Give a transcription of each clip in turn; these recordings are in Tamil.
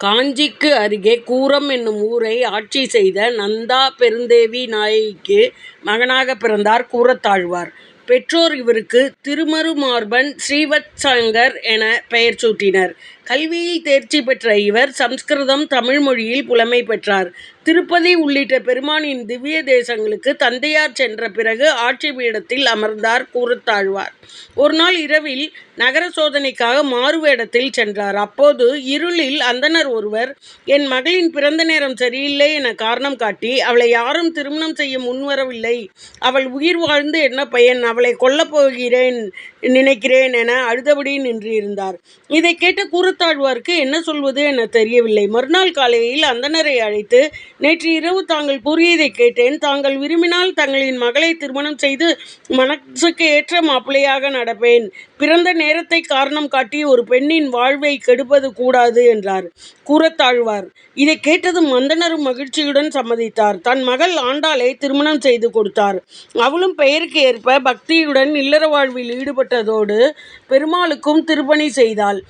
காஞ்சிக்கு அருகே கூரம் என்னும் ஊரை ஆட்சி செய்த நந்தா பெருந்தேவி நாயகிக்கு மகனாக பிறந்தார் கூரத்தாழ்வார். பெற்றோர் இவருக்கு திருமருமார்பன் ஸ்ரீவத்சங்கர் என பெயர் சூட்டினர். கல்வியில் தேர்ச்சி பெற்ற இவர் சம்ஸ்கிருதம் தமிழ் மொழியில் புலமை பெற்றார். திருப்பதி உள்ளிட்ட பெருமானின் திவ்ய தேசங்களுக்கு தந்தையார் சென்ற பிறகு ஆட்சி பீடத்தில் அமர்ந்தார் கூரத்தாழ்வார். ஒருநாள் இரவில் நகர சோதனைக்காக மாறுவேடத்தில் சென்றார். அப்போது இருளில் அந்தணர் ஒருவர் என் மகளின் பிறந்த நேரம் சரியில்லை என காரணம் காட்டி அவளை யாரும் திருமணம் செய்ய முன்வரவில்லை. அவள் உயிர் வாழ்ந்து என்ன பயன்? அவளை கொல்லப் போகிறேன் நினைக்கிறேன் என அழுதபடி நின்றிருந்தார். இதைக் கேட்ட கூரத்தாழ்வாருக்கு என்ன சொல்வது என தெரியவில்லை. மறுநாள் காலையில் அந்தனரை அழைத்து நேற்று இரவு தாங்கள் கூறியதைக் கேட்டேன். தாங்கள் விரும்பினால் தங்களின் மகளை திருமணம் செய்து மனசுக்கு ஏற்ற மாப்பிள்ளையாக நடப்பேன். பிறந்த நேரத்தை காரணம் காட்டி ஒரு பெண்ணின் வாழ்வை கெடுப்பது கூடாது என்றார் கூறத்தாழ்வார் இதைக் கேட்டதும் மந்தனரும் மகிழ்ச்சியுடன் சம்மதித்தார். தன் மகள் ஆண்டாளை திருமணம் செய்து கொடுத்தார். அவளும் பெயருக்கு ஏற்ப பக்தியுடன் இல்லற வாழ்வில் ஈடுபட்டதோடு பெருமாளுக்கும் திருப்பணி செய்தாள்.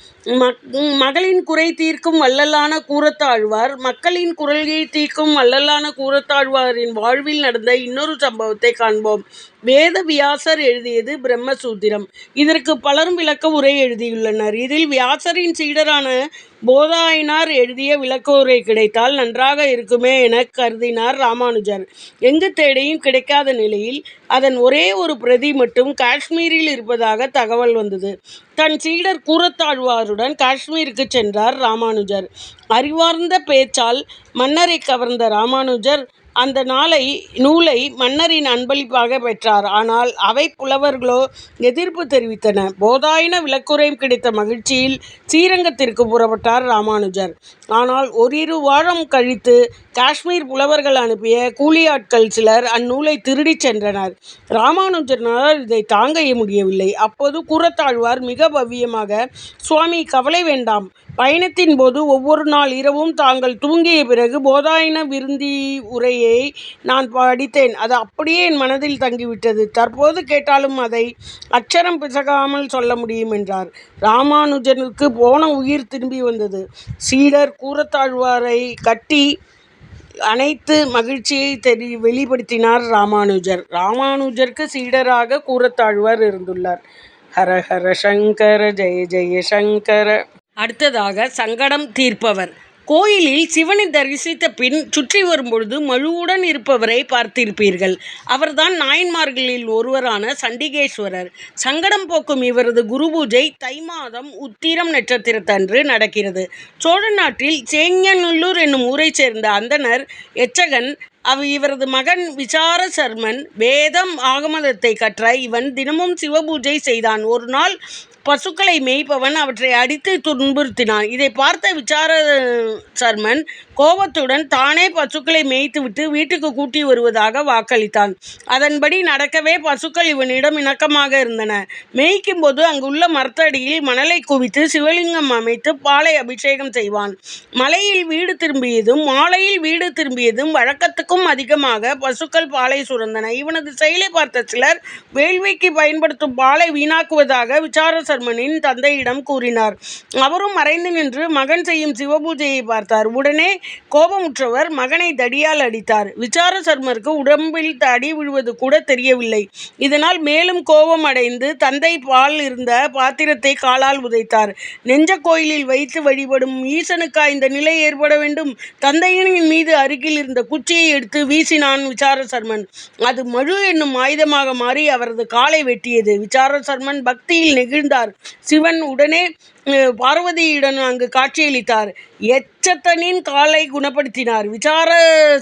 மகளின் குறை தீர்க்கும் வள்ளலான கூரத்தாழ்வார் மக்களின் குரல்கை தீர்க்கும் வள்ளலான கூரத்தாழ்வாரின் வாழ்வில் நடந்த இன்னொரு சம்பவத்தை காண்போம். வேத வியாசர் எழுதியது பிரம்மசூத்திரம் இதற்கு பலரும் விளக்க உரை எழுதியுள்ளனர். இதில் வியாசரின் சீடரான போதாயினார் எழுதிய விளக்க உரை கிடைத்தால் நன்றாக இருக்குமே என கருதினார் ராமானுஜர். எங்கு தேடியும் கிடைக்காத நிலையில் அதன் ஒரே ஒரு பிரதி மட்டும் காஷ்மீரில் இருப்பதாக தகவல் வந்தது. தன் சீடர் கூரத்தாழ்வாருடன் காஷ்மீருக்கு சென்றார் ராமானுஜர். அறிவார்ந்த பேச்சால் மன்னரைக் கவர்ந்த ராமானுஜர் அந்த நாளை நூலை மன்னரின் அன்பளிப்பாகப் பெற்றார். ஆனால் அவை புலவர்களோ எதிர்ப்பு தெரிவித்தன போதாயன விளக்குறையும் கிடைத்த மகிழ்ச்சியில் ஸ்ரீரங்கத்திற்கு புறப்பட்டார் ராமானுஜர். ஆனால் ஓரிரு வாரம் கழித்து காஷ்மீர் புலவர்கள் அனுப்பிய கூலியாட்கள் சிலர் அந்நூலை திருடிச் சென்றனர். ராமானுஜனால் இதை தாங்க முடியவில்லை. அப்போது கூரத்தாழ்வார் மிக பவ்யமாக சுவாமி கவலை வேண்டாம். பயணத்தின் போது ஒவ்வொரு நாள் இரவும் தாங்கள் தூங்கிய பிறகு போதாயன விருந்தி உரையை நான் படித்தேன். அது அப்படியே என் மனதில் தங்கிவிட்டது. தற்போது கேட்டாலும் அதை அட்சரம் பிசகாமல் சொல்ல முடியும் என்றார். ராமானுஜனுக்கு போன உயிர் திரும்பி வந்தது. சீடர் கூறத்தாழ்வாரை கட்டி அனைத்து மகிழ்ச்சியை தெரி வெளிப்படுத்தினார் ராமானுஜர். ராமானுஜருக்கு சீடராக கூரத்தாழ்வார் இருந்துள்ளார். ஹர ஹர சங்கர ஜெய ஜெய சங்கர. அடுத்ததாக சங்கடம் தீர்ப்பவர். கோயிலில் சிவனை தரிசித்த பின் சுற்றி வரும்பொழுது மழுவுடன் இருப்பவரை பார்த்திருப்பீர்கள். அவர்தான் நாயன்மார்களில் ஒருவரான சண்டிகேஸ்வரர். சங்கடம் போக்கும் இவரது குரு பூஜை தை மாதம் உத்திரம் நட்சத்திரத்தன்று நடக்கிறது. சோழ நாட்டில் சேங்கநல்லூர் என்னும் ஊரைச் சேர்ந்த அந்தணர் எச்சகன் இவரது மகன் விசார சர்மன். வேதம் ஆகமதத்தை கற்ற இவன் தினமும் சிவபூஜை செய்தான். ஒரு நாள் பசுக்களை மேய்ப்பவன் அவற்றை அடித்து துன்புறுத்தினான். இதை பார்த்த விசார சர்மன் கோபத்துடன் தானே பசுக்களை மேய்த்துவிட்டு வீட்டுக்கு கூட்டி வருவதாக வாக்களித்தான். அதன்படி நடக்கவே பசுக்கள் இவனிடம் இணக்கமாக இருந்தன. மேய்க்கும் போது அங்குள்ள மரத்தடியில் மணலை குவித்து சிவலிங்கம் அமைத்து பாலை அபிஷேகம் செய்வான். மலையில் வீடு திரும்பியதும் மாலையில் வீடு திரும்பியதும் வழக்கத்துக்கும் அதிகமாக பசுக்கள் பாலை சுரந்தன. இவனது செயலை பார்த்த சிலர் வேள்விக்கு பயன்படுத்தும் பாலை வீணாக்குவதாக விசாரசர்மனின் தந்தையிடம் கூறினார் அவரும் மறைந்து நின்று மகன் செய்யும் சிவபூஜையை பார்த்தார். உடனே கோபமுற்றவர் மகனை தடியால் அடித்தார். விசாரசர்மருக்கு உடம்பில் தடி விழுவது கூட தெரியவில்லை. இதனால் மேலும் கோபம் அடைந்து தந்தை பால் இருந்த பாத்திரத்தை காலால் உதைத்தார். நெஞ்சக் கோயிலில் வைத்து வழிபடும் ஈசனுக்கா இந்த நிலை ஏற்பட வேண்டும்? தந்தையின் மீது அருகில் இருந்த குச்சியை எடுத்து வீசினான் விசார சர்மன். அது மழு என்னும் ஆயுதமாக மாறி அவரது காலை வெட்டியது. விசார சர்மன் பக்தியில் நெகிழ்ந்தார். சிவன் உடனே பார்வதியுடன் அங்கு காட்சியளித்தார். எச்சத்தனின் காலை குணப்படுத்தினார். விசார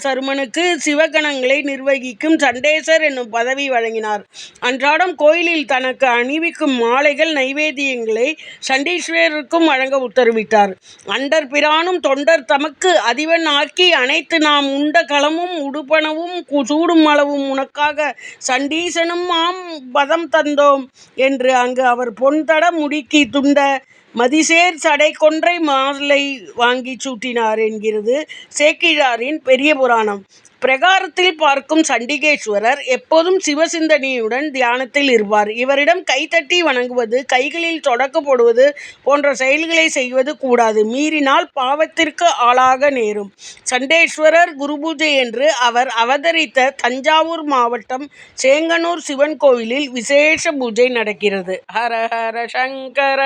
சருமனுக்கு சிவகணங்களை நிர்வகிக்கும் சண்டேசர் என்னும் பதவி வழங்கினார். அன்றாடம் கோயிலில் தனக்கு அணிவிக்கும் மாலைகள் நைவேத்தியங்களை சண்டீஸ்வரருக்கும் வழங்க உத்தரவிட்டார். அண்டர் பிரானும் தொண்டர் தமக்கு அதிவன் ஆக்கி அனைத்து நாம் உண்ட கலமும் உடுப்பனவும் சூடும் அளவும் உனக்காக சண்டீசனும் ஆம் பதம் தந்தோம் என்று அங்கு அவர் பொன் தட துண்ட மதிசேர் சடை கொன்றை மாலை வாங்கிச் சூட்டினார் என்கிறது சேக்கிழாரின் பெரிய புராணம். பிரகாரத்தில் பார்க்கும் சண்டிகேஸ்வரர் எப்போதும் சிவசிந்தனியுடன் தியானத்தில் இருப்பார். இவரிடம் கைதட்டி வணங்குவது கைகளில் தொடக்கப்படுவது போடுவது போன்ற செயல்களை செய்வது கூடாது. மீறினால் பாவத்திற்கு ஆளாக நேரும். சண்டேஸ்வரர் குருபூஜை என்று அவர் அவதரித்த தஞ்சாவூர் மாவட்டம் சேங்கனூர் சிவன் கோவிலில் விசேஷ பூஜை நடக்கிறது. ஹர ஹர சங்கர